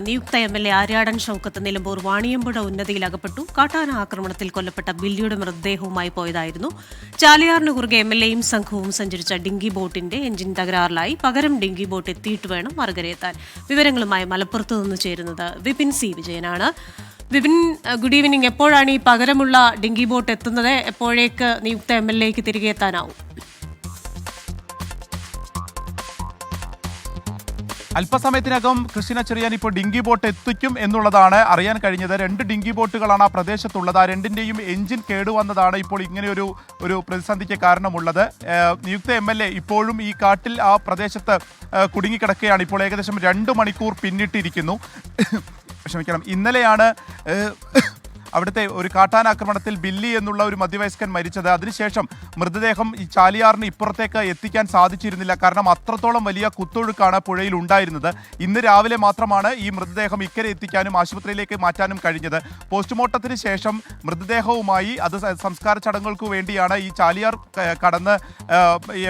നിയുക്ത M L A Aryadan Shoukath Nilambur Vaniyampuzha ഉന്നതിയിൽ അകപ്പെട്ടു കാട്ടാന ആക്രമണത്തിൽ കൊല്ലപ്പെട്ട ബില്ലിയുടെ മൃതദേഹവുമായി പോയതായിരുന്നു. ചാലിയാറിന് കുറുകെ എം എൽ എയും സംഘവും സഞ്ചരിച്ച ഡിങ്കി ബോട്ടിന്റെ എഞ്ചിൻ തകരാറിലായി. പകരം ഡിങ്കി ബോട്ട് എത്തിയിട്ട് വേണം മറുകരയെത്താൻ. വിവരങ്ങളുമായി മലപ്പുറത്ത് നിന്ന് ചേരുന്നത് വിപിൻ സി വിജയനാണ്. വിപിൻ ഗുഡ് ഈവനിങ് എപ്പോഴാണ് ഈ പകരമുള്ള ഡിങ്കി ബോട്ട് എത്തുന്നത്? എപ്പോഴേക്ക് നിയുക്ത എം എൽ എക്ക് തിരികെ എത്താനാവും? അല്പസമയത്തിനകം കൃഷിനെ ചെറിയാൻ ഇപ്പോൾ ഡിങ്കി ബോട്ട് എത്തിക്കും എന്നുള്ളതാണ് അറിയാൻ കഴിഞ്ഞത്. രണ്ട് ഡിങ്കി ബോട്ടുകളാണ് ആ പ്രദേശത്തുള്ളത്. ആ രണ്ടിന്റെയും എഞ്ചിൻ കേടുവന്നതാണ് ഇപ്പോൾ ഇങ്ങനെയൊരു ഒരു പ്രതിസന്ധിക്ക് കാരണമുള്ളത്. നിയുക്ത എം എൽ എ ഇപ്പോഴും ഈ കാട്ടിൽ ആ പ്രദേശത്ത് കുടുങ്ങിക്കിടക്കുകയാണ്. ഇപ്പോൾ ഏകദേശം രണ്ട് മണിക്കൂർ പിന്നിട്ടിരിക്കുന്നു. ക്ഷമിക്കണം. ഇന്നലെയാണ് അവിടുത്തെ ഒരു കാട്ടാനാക്രമണത്തിൽ ബില്ലി എന്നുള്ള ഒരു മധ്യവയസ്കൻ മരിച്ചത്. അതിനുശേഷം മൃതദേഹം ഈ ചാലിയാറിന് ഇപ്പുറത്തേക്ക് എത്തിക്കാൻ സാധിച്ചിരുന്നില്ല. കാരണം അത്രത്തോളം വലിയ കുത്തൊഴുക്കാണ് പുഴയിൽ ഉണ്ടായിരുന്നത്. ഇന്ന് രാവിലെ മാത്രമാണ് ഈ മൃതദേഹം ഇക്കരെ എത്തിക്കാനും ആശുപത്രിയിലേക്ക് മാറ്റാനും കഴിഞ്ഞത്. പോസ്റ്റ്മോർട്ടത്തിന് ശേഷം മൃതദേഹവുമായി അത് സംസ്കാര ചടങ്ങുകൾക്ക് വേണ്ടിയാണ് ഈ ചാലിയാർ കടന്ന്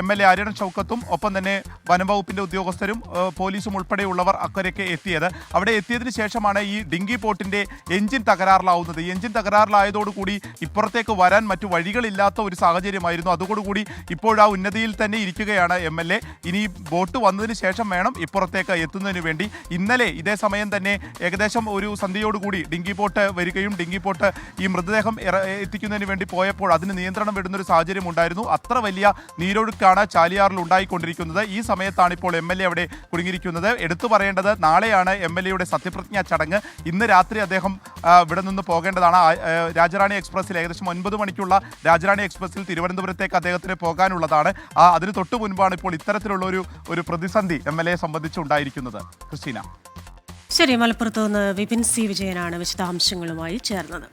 എം എൽ എ ആര്യടൻ ഷൗക്കത്തും ഒപ്പം തന്നെ വനംവകുപ്പിന്റെ ഉദ്യോഗസ്ഥരും പോലീസും ഉൾപ്പെടെയുള്ളവർ അക്കരയ്ക്ക് എത്തിയത്. അവിടെ എത്തിയതിനു ശേഷമാണ് ഈ ഡിങ്കി ബോട്ടിന്റെ എഞ്ചിൻ തകരാറിലാവുന്നത്. ഈ എഞ്ചിൻ തകരാറിലായതോടുകൂടി ഇപ്പുറത്തേക്ക് വരാൻ മറ്റു വഴികളില്ലാത്ത ഒരു സാഹചര്യമായിരുന്നു. അതോടുകൂടി ഇപ്പോൾ ആ ഉന്നതിയിൽ തന്നെ ഇരിക്കുകയാണ് എം എൽ എ ഇനി ബോട്ട് വന്നതിന് ശേഷം വേണം ഇപ്പുറത്തേക്ക് എത്തുന്നതിന് വേണ്ടി. ഇന്നലെ ഇതേ സമയം തന്നെ ഏകദേശം ഒരു സന്ധ്യയോടുകൂടി ഡിങ്കി ബോട്ട് വരികയും ഡിങ്കി ബോട്ട് ഈ മൃതദേഹം എത്തിക്കുന്നതിന് വേണ്ടി പോയപ്പോൾ അതിന് നിയന്ത്രണം വിടുന്നൊരു സാഹചര്യം ഉണ്ടായിരുന്നു. അത്ര വലിയ നീരൊഴുക്കാണ് ചാലിയാറിൽ ഉണ്ടായിക്കൊണ്ടിരിക്കുന്നത്. ഈ സമയത്താണ് ഇപ്പോൾ എം എൽ എ അവിടെ കുടുങ്ങിയിരിക്കുന്നത്. എടുത്തു പറയേണ്ടത് നാളെയാണ് എം എൽ എയുടെ സത്യപ്രതിജ്ഞാ ചടങ്ങ്. ഇന്ന് രാത്രി അദ്ദേഹം ഇവിടെ നിന്ന് പോകേണ്ടതാണ് ആ, രാജരാണി എക്സ്പ്രസ്സിൽ ഏകദേശം ഒൻപത് മണിക്കുള്ള രാജറാണി എക്സ്പ്രസ്സിൽ തിരുവനന്തപുരത്തേക്ക് അദ്ദേഹത്തിന് പോകാനുള്ളതാണ്. ആ അതിന് തൊട്ടു മുൻപാണ് ഇപ്പോൾ ഇത്തരത്തിലുള്ള ഒരു ഒരു പ്രതിസന്ധി എം എൽ എ സംബന്ധിച്ചുണ്ടായിരിക്കുന്നത് ക്രിസ്റ്റീന. ശരി മലപ്പുറത്ത് നിന്ന് വിപിൻ സി വിജയനാണ് വിശദാംശങ്ങളുമായി ചേർന്നത്.